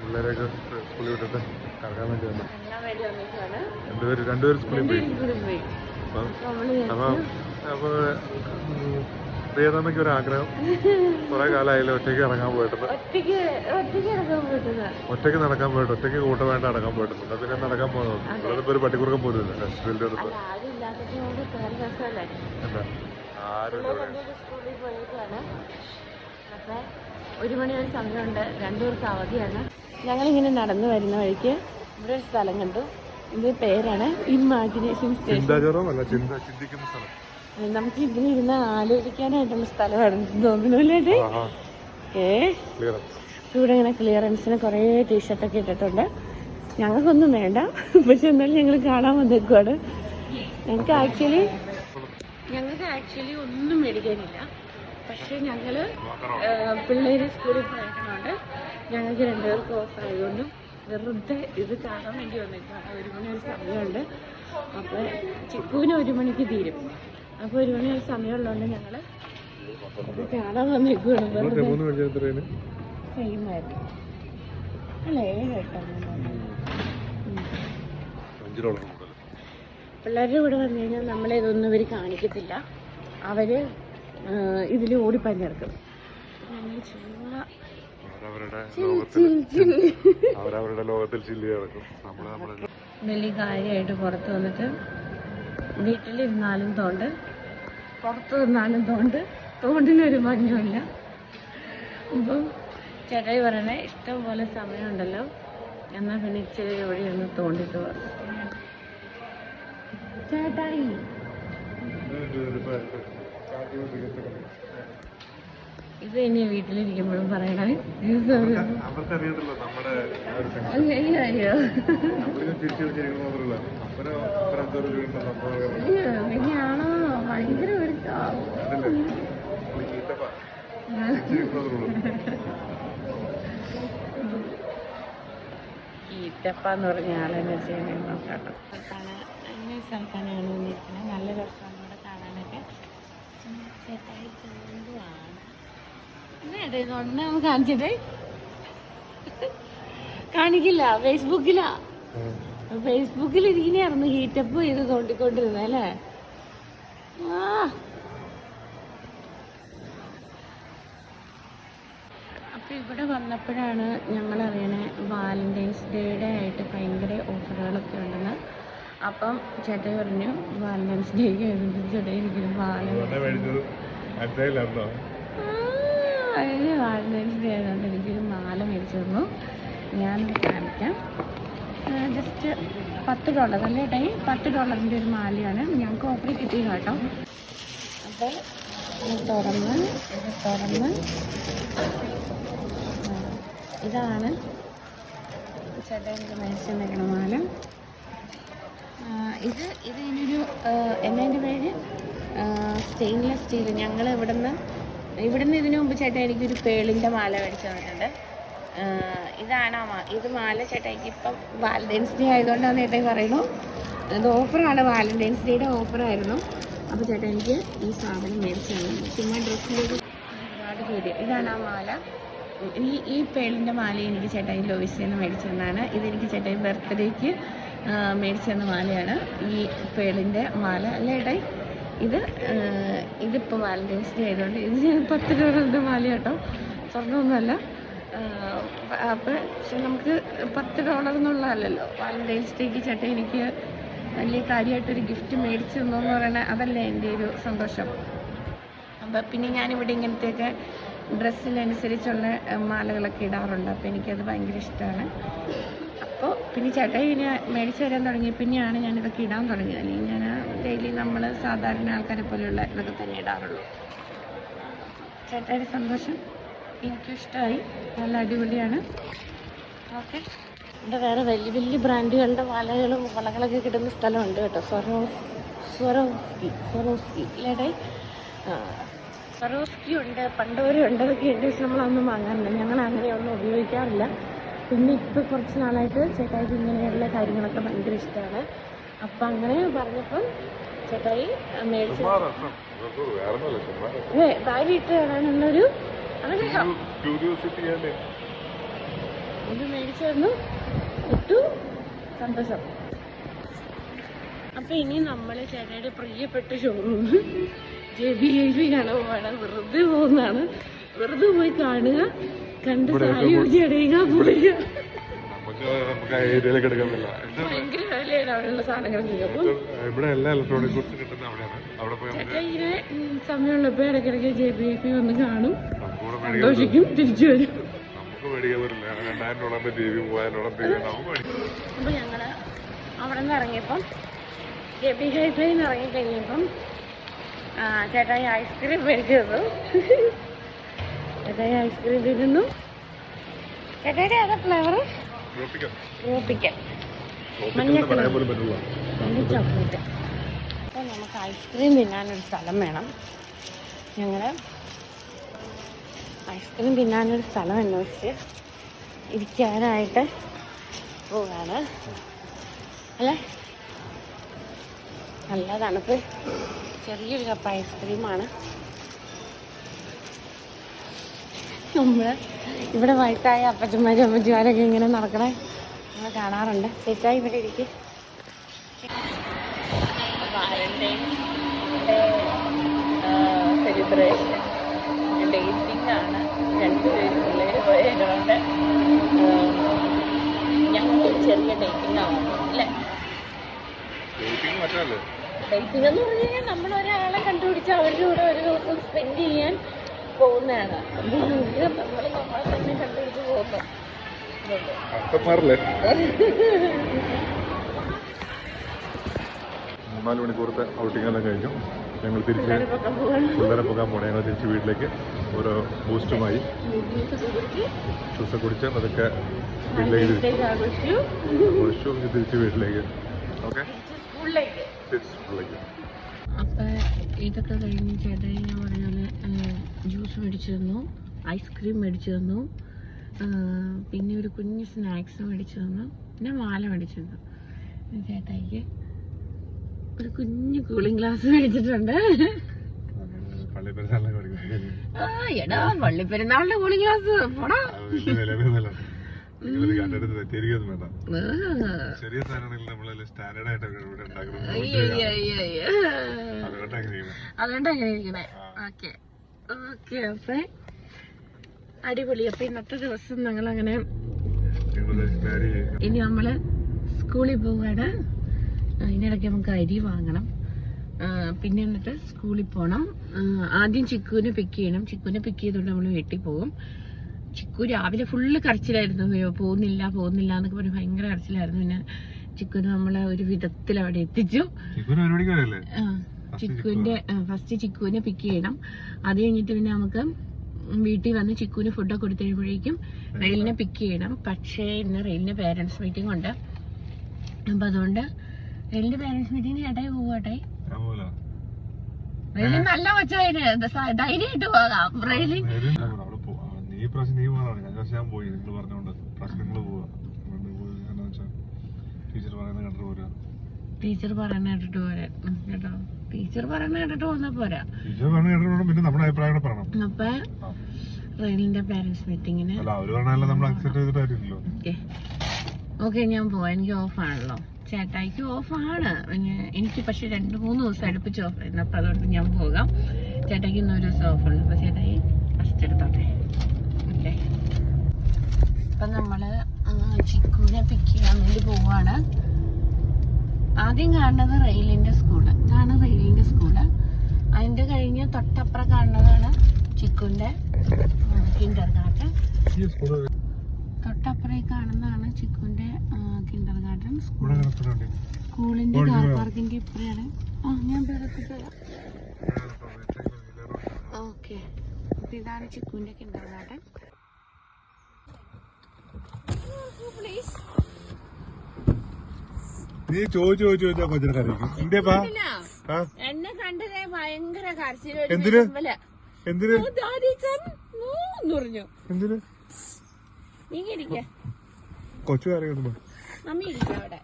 പിള്ളേരെയൊക്കെ സ്കൂളിൽ വിട്ടിട്ട് കറങ്ങാൻ വേണ്ടി വന്നു. രണ്ടുപേരും രണ്ടുപേരും സ്കൂളിൽ പോയി. അപ്പം അപ്പം അപ്പോൾ പ്രിയതമ്മയ്ക്ക് ഒരു ആഗ്രഹം. കുറെ കാലമായാലും ഒറ്റയ്ക്ക് ഇറങ്ങാൻ പോയിട്ടുണ്ട്. ഒറ്റയ്ക്ക് നടക്കാൻ പോയിട്ട് ഒറ്റയ്ക്ക് കൂട്ടമായിട്ട് നടക്കാൻ പോയിട്ടുണ്ട്. അതിനെ പിന്നെ നടക്കാൻ പോകുന്നത് ഇവിടെ ഒരു പട്ടിക്കുറുക്കം പോലും ഹോസ്പിറ്റലിന്റെ അടുത്ത് അല്ല എന്താ ആരും ഒരു മണി സമയമുണ്ട് സമയമുണ്ട്. ദിവസം അവധിയാണ്. ഞങ്ങളിങ്ങനെ നടന്നു വരുന്ന വഴിക്ക് ഇവിടെ ഒരു സ്ഥലം കണ്ടു. ഇത് പേരാണ് ഇമാജിനേഷൻ സ്റ്റേഷൻ നമുക്ക് ഇതിന് ഇരുന്ന് ആലോചിക്കാനായിട്ടുള്ള സ്ഥലമാണ് തോന്നുന്നില്ലേ ആഹാ. ഏ? ഇവിടെ ഇങ്ങനെ ക്ലിയറൻസിന് കുറേ ടീഷർട്ടൊക്കെ ഇട്ടിട്ടുണ്ട്. ഞങ്ങൾക്കൊന്നും വേണ്ട. പക്ഷെ എന്നാലും ഞങ്ങൾ കാണാൻ വന്നേക്കുവാണ്. ഞങ്ങൾക്ക് ആക്ച്വലി ഞങ്ങൾക്ക് ആക്ച്വലി ഒന്നും മേടിക്കാനില്ല. പക്ഷെ ഞങ്ങൾ പിള്ളേർ സ്കൂളിൽ പോയതുകൊണ്ട് ഞങ്ങൾക്ക് രണ്ടുപേർക്ക് ഓഫ് ആയതുകൊണ്ടും വെറുതെ ഇത് കാണാൻ വേണ്ടി വന്നേക്കാണ് ഒരു മണി ഒരു സമയമുണ്ട്. അപ്പോൾ ചിക്കുവിന് ഒരു മണിക്ക് തീരും. അപ്പോൾ ഒരു മണി ഒരു സമയമുള്ളതുകൊണ്ട് ഞങ്ങൾ ഇത് കാണാൻ വന്നേക്കുവാണ്. വെറുതെ അല്ല ഏഴ് അഞ്ച് ഡോളർ പിള്ളേരുടെ കൂടെ വന്നു കഴിഞ്ഞാൽ നമ്മളെ ഇതൊന്നും ഇവർ കാണിക്കത്തില്ല. അവർ ഇതിൽ ഓടിപ്പഞ്ഞിറക്കും ഞങ്ങൾ അവരവരുടെ ലോകത്തിൽ ചില്ലി കിടക്കും. വലിയ കാര്യമായിട്ട് പുറത്ത് വന്നിട്ട് വീട്ടിലിരുന്നാലും തോണ്ട് പുറത്ത് നിന്നാലും തോണ്ട് തോണ്ടിനൊരു ഭംഗിയുമില്ല. ഇപ്പം ചേട്ടായി പറയണേ ഇഷ്ടം പോലെ സമയമുണ്ടല്ലോ. എന്നാൽ പിന്നെ ഇച്ചിരി ഇവിടെ ഒന്ന് തോണ്ടിട്ട് പോവാം ചേട്ടായി. ഇത് ഇനി വീട്ടിലിരിക്കുമ്പോഴും പറയണേ. അയ്യോ അയ്യോ ഇങ്ങനെയാണോ ഭയങ്കര ഈറ്റപ്പ എന്ന് പറഞ്ഞ ആളെന്നെ ചെയ്യുന്നത് നോക്കാട്ടോ. സ്ഥലത്താണ് അങ്ങനെ സ്ഥലത്താണ് ഞങ്ങൾ നല്ല രസമാണ്. കാണിച്ചിട്ടേ കാണിക്കില്ല ഫേസ്ബുക്കിലാ. ഫേസ്ബുക്കിൽ ഇരിക്കുന്നതായിരുന്നു ഹീറ്റപ്പ് ചെയ്ത് തോണ്ടിക്കൊണ്ടിരുന്നത് അല്ലേ? ആ. അപ്പോൾ ഇവിടെ വന്നപ്പോഴാണ് ഞങ്ങൾ അറിയണേ വാലന്റൈൻസ് ഡേയുടെ ആയിട്ട് ഭയങ്കര ഓഫറുകളൊക്കെ ഉണ്ടെന്ന്. അപ്പം ചേട്ടൻ പറഞ്ഞു വാലന്റൈൻസ് ഡേ ആയതുകൊണ്ട് ചേട്ടൻ എനിക്കൊരു മാല അതിന് വാലന്റൈൻസ് ഡേ ആയതുകൊണ്ട് എനിക്കൊരു മാല മേടിച്ചു തന്നു. ഞാൻ കാണിക്കാം. ജസ്റ്റ് പത്ത് ഡോളർ അല്ലേ ചേട്ടായി പത്ത് ഡോളറിന്റെ ഒരു മാലയാണ്. ഞങ്ങൾക്ക് ഓഫറിൽ കിട്ടിയത് കേട്ടോ. അപ്പോൾ തുറന്ന് ഇത് തുറന്ന്. ഇതാണ് ചേട്ടൻ എനിക്ക് മേടിച്ചു തന്നേക്കണ മാല. ഇത് ഇത് ഇതിനൊരു എന്നതിന്റെ പേര്? സ്റ്റെയിൻലെസ് സ്റ്റീൽ ഞങ്ങൾ ഇവിടുന്ന് ഇവിടുന്ന് ഇതിനു മുമ്പ് ചേട്ടാ എനിക്കൊരു പേളിന്റെ മാല മേടിച്ചു തന്നിട്ടുണ്ട്. ഇതാണ് ആ ഇത് മാല ചേട്ടായിക്ക് ഇപ്പം വാലന്റൈൻസ് ഡേ ആയതുകൊണ്ടാണ് ചേട്ടായി പറയുന്നു. ഇത് ഓഫറാണ് വാലന്റൈൻസ് ഡേയുടെ ഓഫറായിരുന്നു അപ്പോൾ ചേട്ടാ എനിക്ക് ഈ സാധനം മേടിച്ചു തന്നു. ചുമ്മാ ഡ്രസ്സിലൊരു ഒരു ഒരുപാട് പേര്. ഇതാണ് ആ മാല. ഈ ഈ പേളിന്റെ മാല എനിക്ക് ചേട്ടായി ലോയിസിൽ നിന്ന് മേടിച്ചു തന്നതാണ് ഇതെനിക്ക് ചേട്ടായി ബർത്ത്ഡേക്ക് മേടിച്ചു മാലയാണ്. ഈ പേളിന്റെ മാല അല്ലേ ഏട്ടായി ഇത് ഇതിപ്പോൾ വാലന്റൈൻസ് ഡേ ആയതുകൊണ്ട് ഇത് ഞാൻ പത്ത് രൂപയുടെ മാല കേട്ടോ. സ്വർണമൊന്നുമല്ല. അപ്പോൾ പക്ഷെ നമുക്ക് പത്ത് ഡോളർ എന്നുള്ളതല്ലല്ലോ വാലന്റൈൻസ് ഡേക്ക് ചേട്ടൻ എനിക്ക് വലിയ കാര്യമായിട്ടൊരു ഗിഫ്റ്റ് മേടിച്ചു എന്ന് പറയുന്നത് അതല്ലേ എന്റെ ഒരു സന്തോഷം. അപ്പം പിന്നെ ഞാനിവിടെ ഇങ്ങനത്തെയൊക്കെ ഡ്രസ്സിനനുസരിച്ചുള്ള മാലകളൊക്കെ ഇടാറുണ്ട്. അപ്പോൾ എനിക്കത് ഭയങ്കര ഇഷ്ടമാണ്. അപ്പോൾ പിന്നെ ചേട്ടൻ ഇനി മേടിച്ച് തരാൻ തുടങ്ങി. പിന്നെയാണ് ഞാൻ ഇതൊക്കെ ഇടാൻ തുടങ്ങിയത്. അല്ലെങ്കിൽ ഞാൻ ഡെയിലി നമ്മൾ സാധാരണ ആൾക്കാരെ പോലെയുള്ള ഇതൊക്കെ തന്നെ ഇടാറുള്ളൂ. ചേട്ടായുടെ സന്തോഷം. എനിക്കും ഇഷ്ടമായി നല്ല അടിപൊളിയാണ്. ഓക്കെ. ഇവിടെ വേറെ വലിയ വലിയ ബ്രാൻഡുകളുടെ വലകളും വളകളൊക്കെ കിട്ടുന്ന സ്ഥലമുണ്ട് കേട്ടോ. സ്വറോസ് സ്വറോസ്കി സ്വറോസ്കി ഇല്ലേടെ സ്വറോസ്കി ഉണ്ട് പണ്ടോരം ഉണ്ട് അതൊക്കെ ഉണ്ട് പക്ഷെ നമ്മളതൊന്നും വാങ്ങാറില്ല. ഞങ്ങൾ അങ്ങനെയൊന്നും ഉപയോഗിക്കാറില്ല. പിന്നെ ഇപ്പോൾ കുറച്ച് നാളായിട്ട് ചേട്ടായിക്ക് ഇങ്ങനെയുള്ള കാര്യങ്ങളൊക്കെ ഭയങ്കര ഇഷ്ടമാണ് അപ്പം അങ്ങനെ പറഞ്ഞപ്പം ചേട്ടായി മേടിച്ച് അതെ ഭാര്യ ഇട്ട് തരാനുള്ളൊരു ആഗ്രഹം ഇത് മേടിച്ചു തന്നു. ഇട്ടു സന്തോഷം. അപ്പൊ ഇനി നമ്മൾ ചേട്ടയുടെ പ്രിയപ്പെട്ട ഷോറൂം ജെ ബി ഐ കാണാൻ പോവാണ് വെറുതെ പോകുന്നതാണ്. വെറുതെ പോയി കാണുക. കണ്ട് സായൂജി അടയുക ഇത് ഭയങ്കര വിലയാണ് അവിടെയുള്ള സാധനങ്ങൾക്ക് അപ്പം ഇവിടെ എല്ലാ ഇലക്ട്രോണിക് ഗുഡ്സ് കിട്ടുന്ന അവിടെയാണ്. അവിടെ പോയി നമുക്ക് ചേട്ടാ ഇങ്ങനെ ഉം, സമയമുള്ളപ്പോ ഇടയ്ക്കിടയ്ക്ക് ജെ ബി വന്ന് കാണും. സന്തോഷിക്കും തിരിച്ചു വരും. നമുക്ക് മേടിക്കാൻ പറ്റില്ല. രണ്ടായിരം ഡോളറിന്റെ ടി വി മൂവായിരം ഡോളർ ടി വി നമുക്ക് മേടിക്കാം. അപ്പൊ ഞങ്ങൾ അവിടെ നിന്ന് ഇറങ്ങിയപ്പം ജെ ബി ഹൈ പ്ലെയിൻ ഇറങ്ങി കഴിഞ്ഞപ്പം ഐസ്ക്രീം മേടിച്ചു ചേട്ടായി ഐസ്ക്രീം തിന്നുന്നു ചേട്ടായുടെ ഏതാ ഫ്ലേവർ റൂപ്പിക്കൽ നല്ല ചോക്ലേറ്റ്. അപ്പോൾ നമുക്ക് ഐസ്ക്രീം തിന്നാനൊരു സ്ഥലം വേണം. ഞങ്ങൾ ഐസ്ക്രീം തിന്നാനൊരു സ്ഥലം അന്വേഷിച്ച് ഇരിക്കാനായിട്ട് പോവാണ്. അല്ലേ? നല്ല തണുപ്പ്. ചെറിയൊരു കപ്പ് ഐസ്ക്രീമാണ്. നമ്മൾ ഇവിടെ വയസ്സായ അപ്പച്ചന്മാരും അമ്മച്ചിമാരൊക്കെ ഇങ്ങനെ നടക്കണേ. നമ്മൾ കാണാറുണ്ട്. ചേച്ചായി ഇവിടെ ഇരിക്കും. സെലിബ്രേഷൻ ഡേറ്റിംഗ് ആണ്. രണ്ടുപേരും പിള്ളേർ പോയതുകൊണ്ട് ഞങ്ങൾക്കൊരു ചെറിയ ഡേറ്റിംഗ് ആവുന്നു അല്ലേ? ഡേറ്റിംഗ് മറ്റല്ലേ ഡേറ്റിംഗ് എന്ന് പറഞ്ഞു കഴിഞ്ഞാൽ നമ്മളൊരാളെ കണ്ടുപിടിച്ച് അവരുടെ കൂടെ ഒരു ദിവസം സ്പെൻഡ് ചെയ്യാൻ പോകുന്നതാണ്. അപ്പോൾ ഇത് നമ്മൾ നമ്മളെ തന്നെ കണ്ടുപിടിച്ച് പോകുന്നു. ഇതുണ്ട്. അർത്ഥന്മാരല്ലേ മൂന്നാൽ മണിക്കൂറത്തെ ഔട്ടിംഗ് എല്ലാം കഴിഞ്ഞു. ഞങ്ങൾ തിരിച്ച് പിള്ളേരെ പോകാൻ പോണേ ഞങ്ങൾ തിരിച്ച് വീട്ടിലേക്ക് ഓരോ ബൂസ്റ്റുമായി ചൂസ കുടിച്ച് ജ്യൂസ് കുടിച്ച് അതൊക്കെ വീട്ടിലേക്ക് തിരിച്ചു കുടിച്ച് വീട്ടിലേക്ക് ഓക്കെ? തിരിച്ച് അപ്പം ഇതൊക്കെ കഴിഞ്ഞ് ചേട്ടായി ഞാൻ പറഞ്ഞ പോലെ ജ്യൂസ് മേടിച്ചു തന്നു ഐസ്ക്രീം മേടിച്ചു തന്നു പിന്നെ ഒരു കുഞ്ഞ് സ്നാക്സ് മേടിച്ചു തന്നു പിന്നെ മാല മേടിച്ചു തന്നു ചേട്ടായിക്ക് ഒരു കുഞ്ഞു കൂളിംഗ് ഗ്ലാസ് മേടിച്ചിട്ടുണ്ട്. ആ എടാ പള്ളിപ്പെരുന്നാളിന്റെ കൂളിംഗ് ഗ്ലാസ് പോടാ. നിങ്ങളിത് കണ്ടെടുത്ത് തെറ്റിയിരിക്കൊന്നും വേണ്ട ആ. ചെറിയ സാധനങ്ങളിൽ നമ്മൾ സ്റ്റാൻഡേർഡ് ആയിട്ട് ഇവിടെ ഉണ്ടാക്കുന്നത് അയ്യോ, അയ്യോ, അയ്യോ, അയ്യോ. അതുകൊണ്ട് അങ്ങനെയാണ് അതുകൊണ്ട് അങ്ങനെ ഇരിക്കണേ. ഓക്കെ. ഓക്കെ അപ്പൊ. അടിപൊളി. അപ്പൊ ഇന്നത്തെ ദിവസം ഞങ്ങൾ അങ്ങനെ ഇനി നമ്മൾ സ്കൂളിൽ പോവാണ്. അതിനിടയ്ക്ക് ഇതിനിടയ്ക്ക് നമുക്ക് അരി വാങ്ങണം. പിന്നെ എന്നിട്ട് സ്കൂളിൽ പോകണം ആദ്യം ചിക്കുവിനെ പിക്ക് ചെയ്യണം. ചിക്കുവിനെ പിക്ക് ചെയ്തുകൊണ്ട് നമ്മൾ വീട്ടിൽ പോകും ചിക്കു രാവിലെ ഫുള്ള് കരച്ചിലായിരുന്നു. അയ്യോ പോകുന്നില്ല പോകുന്നില്ല എന്നൊക്കെ പറഞ്ഞ് ഭയങ്കര കരച്ചിലായിരുന്നു. പിന്നെ ചിക്കുന് നമ്മളെ ഒരു വിധത്തിൽ അവിടെ എത്തിച്ചു. ചിക്കുവിന്റെ ഫസ്റ്റ് ചിക്കുവിനെ പിക്ക് ചെയ്യണം. അത് കഴിഞ്ഞിട്ട് പിന്നെ നമുക്ക് വീട്ടിൽ വന്ന് ചിക്കുവിന് ഫുഡൊക്കെ കൊടുത്തു കഴിയുമ്പോഴേക്കും റെയിലിനെ പിക്ക് ചെയ്യണം. പക്ഷേ ഇന്ന് റെയിലിന് പേരൻസ് മീറ്റിംഗ് ഉണ്ട്. അപ്പൊ അതുകൊണ്ട് റെയിലിന്റെ പേരൻസ് മീറ്റിംഗിന് ചേട്ടായി പോവാട്ടെ റെയിലിന് നല്ല കൊച്ചായിട്ട് ധൈര്യമായിട്ട് പോകാം. റെയിലിൽ പോ നീ പോകാനാണ് ഞാൻ ഞാൻ പോയി. നിങ്ങൾ പറഞ്ഞുകൊണ്ട് പ്രാവശ്യം നിങ്ങൾ പോവാ. അതുകൊണ്ട് പോയി എന്താ വെച്ചാൽ ടീച്ചർ പറയുന്നത് കണ്ടിട്ട് പോരാ. ടീച്ചർ പറയുന്ന കേട്ടിട്ട് പോരാ. കേട്ടോ. ടീച്ചർ പറയുന്ന കേട്ടിട്ട് വന്നാ പോരാ. ടീച്ചർ പറഞ്ഞ കേട്ടിട്ട് പിന്നെ നമ്മുടെ അഭിപ്രായം കൂടെ പറയണം. അപ്പൊ ആ. റെയിലിന്റെ പേരൻസ് മീറ്റിങ്ങിന് ഓക്കെ. ഓക്കെ ഞാൻ പോവാം. എനിക്ക് ഓഫാണല്ലോ ചേട്ടായിക്ക് ഓഫാണ് ആണ്. എനിക്ക് പക്ഷെ രണ്ട് മൂന്ന് ദിവസം അടുപ്പിച്ച് ഓഫ് ആയിരുന്നു. അപ്പൊ അതുകൊണ്ട് ഞാൻ പോകാം. ചേട്ടായിക്ക് ഇന്നൊരു ദിവസം ഓഫുള്ളൂ അപ്പൊ ചേട്ടായി ഫസ്റ്റ് എടുത്തോട്ടെ? ഓക്കെ. അപ്പം നമ്മൾ ചിക്കുവിനെ പിക്ക് ചെയ്യാൻ വേണ്ടി പോവുകയാണ് ആദ്യം കാണുന്നത് റെയിലിന്റെ സ്കൂൾ ഇതാണ് റെയിലിന്റെ സ്കൂൾ അതിന്റെ കഴിഞ്ഞ് തൊട്ടപ്പുറം കാണുന്നതാണ് ചിക്കുവിന്റെ കിൻഡർ ഗാർഡൻ തൊട്ടപ്പുറേ കാണുന്നതാണ് ചിക്കുന്റെ കിൻഡർ ഗാർഡൻ സ്കൂൾ സ്കൂളിന്റെ സ്കൂളിന്റെ കാർ പാർക്കിന്റെ ഇപ്പുറയാണ്. ആ ഞാൻ ഓക്കെ. ഇതാണ് ചിക്കുന്റെ കിൻഡർ ഗാർഡൻ നീ ചോദിച്ചു ചോദിച്ചു ചോദിച്ചാ കൊച്ചിനെ കരയിക്കും. എന്തേ പാ ആ? എന്നെ കണ്ടത് ഭയങ്കര എന്തിന്? എന്തിന്? എന്തിന്? കൊച്ചു കറിയുന്നു മമ്മി ഇരിക്കാം അവിടെ.